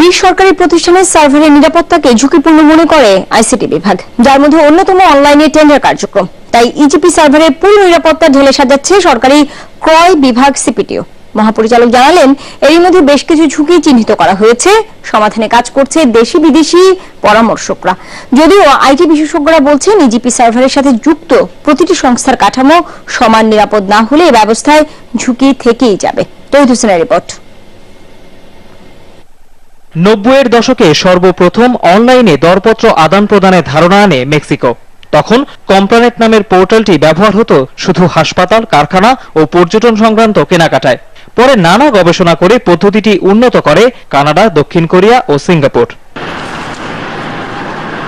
বিশ সরকারি প্রতিষ্ঠানের সার্ভারের নিরাপত্তাকে ঝুঁকিপূর্ণ মনে করে আইসিটি বিভাগ, যার মধ্যে অন্যতম অনলাইনে টেন্ডার কার্যক্রম। তাই ইজিপি সার্ভারের পুরো নিরাপত্তা ঢেলে সাজাচ্ছে সরকারি ক্রয় বিভাগ সিপিটিও। মহাপরিচালক জানালেন, এরই মধ্যে বেশ কিছু ঝুঁকি চিহ্নিত করা হয়েছে। সমাধানে কাজ করছে দেশি বিদেশি পরামর্শকরা। যদিও আইটি বিশেষজ্ঞরা বলছেন, ইজিপি সার্ভারের সাথে যুক্ত প্রতিটি সংস্থার কাঠামো সমান নিরাপদ না হলে ব্যবস্থায় ঝুঁকি থেকেই যাবে। তৈদ হোসেনের রিপোর্ট। নব্বইয়ের দশকে সর্বপ্রথম অনলাইনে দরপত্র আদান প্রদানের ধারণা আনে মেক্সিকো। তখন কম্প্রানেট নামের পোর্টালটি ব্যবহার হতো শুধু হাসপাতাল, কারখানা ও পর্যটন সংক্রান্ত কেনাকাটায়। পরে নানা গবেষণা করে পদ্ধতিটি উন্নত করে কানাডা, দক্ষিণ কোরিয়া ও সিঙ্গাপুর।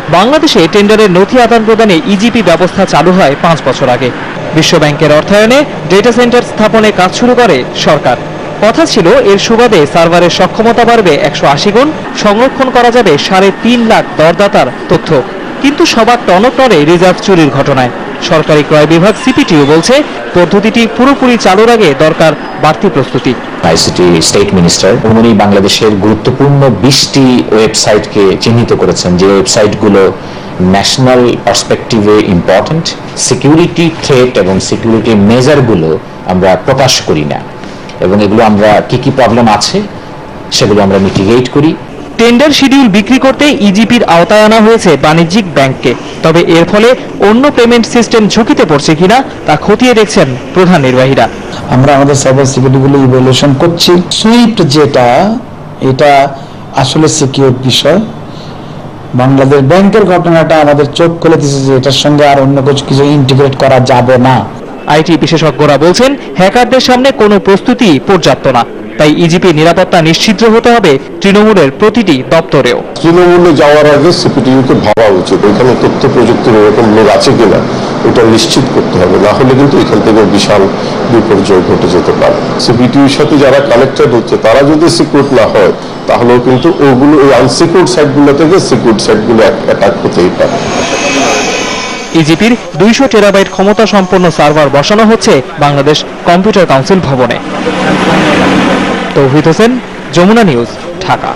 বাংলাদেশে টেন্ডারের নথি আদান প্রদানে ইজিপি ব্যবস্থা চালু হয় পাঁচ বছর আগে। বিশ্বব্যাংকের অর্থায়নে ডেটা সেন্টার স্থাপনে কাজ শুরু করে সরকার। কথা ছিল, এর সুবাদে সার্ভারের সক্ষমতা বাড়বে একশো আশি গুণ, সংরক্ষণ করা যাবে সাড়ে তিন লাখ দরদাতার তথ্য। কিন্তু সবার নড়ে রিজার্ভ চুরির ঘটনায়। সরকারি ক্রয় বিভাগ সিপিটিও বলছে, পদ্ধতিটি পুরোপুরি চালুর আগে দরকার বাড়তি প্রস্তুতি। আইসিটি স্টেট মিনিস্টার উনি বাংলাদেশের গুরুত্বপূর্ণ বিশটি ওয়েবসাইটকে চিহ্নিত করেছেন যে ওয়েবসাইটগুলো ন্যাশনাল পার্সপেক্টিভে ইম্পর্ট্যান্ট সিকিউরিটি থ্রেট এবং সিকিউরিটি মেজারগুলো আমরা প্রকাশ করি না। এবং এগুলো আমরা কি কি প্রবলেম আছে সেগুলো আমরা মিটিগেট করি। টেন্ডার শিডিউল বিক্রি করতে ইজিপির আওতায় আনা হয়েছে বাণিজ্যিক ব্যাংককে। তবে এর ফলে অন্য পেমেন্ট সিস্টেম ঝুঁকিতে পড়ছে কিনা তা খতিয়ে দেখছেন প্রধান নির্বাহীরা। আমরা আমাদের সাইবার সিকিউরিটিগুলো ইভ্যালুয়েশন করছি। সুইফট যেটা এটা আসলে সিকিউর বিষয়। বাংলাদেশ ব্যাংকের ঘটনাটা আমাদের চোখ খুলে দিয়েছে যে এটার সঙ্গে আর অন্য কিছু কিছু ইন্টিগ্রেট করা যাবে না। আইটি বিশেষজ্ঞরা বলছেন, হ্যাকারদের সামনে কোনো প্রস্তুতি পর্যাপ্ত না। তাই ইজিপি নিরাপত্তা নিশ্চিত হতে হবে তৃণমূলের প্রতিটি দপ্তরেও। তৃণমূলে যাওয়ার আগে সিপিটিউকে ভাবা উচিত, এখানে তথ্য প্রযুক্তির এরকম লোক আছে কিনা, এটা নিশ্চিত করতে হবে। না হলে কিন্তু এখান থেকে বিশাল বিপর্যয় ঘটে যেতে পারে। সিপিটিউর সাথে যারা কানেক্টেড হচ্ছে, তারা যদি সিকিউর না হয়, তাহলেও কিন্তু ওগুলো ওই আনসিকিউর সাইটগুলো থেকে সিকিউর সাইটগুলো অ্যাটাক হতেই পারে। ইজিপির দুইশো টেরাবাইট ক্ষমতা সম্পন্ন সার্ভার বসানো হচ্ছে বাংলাদেশ কম্পিউটার কাউন্সিল ভবনে। তৌহিদ হোসেন, যমুনা নিউজ, ঢাকা।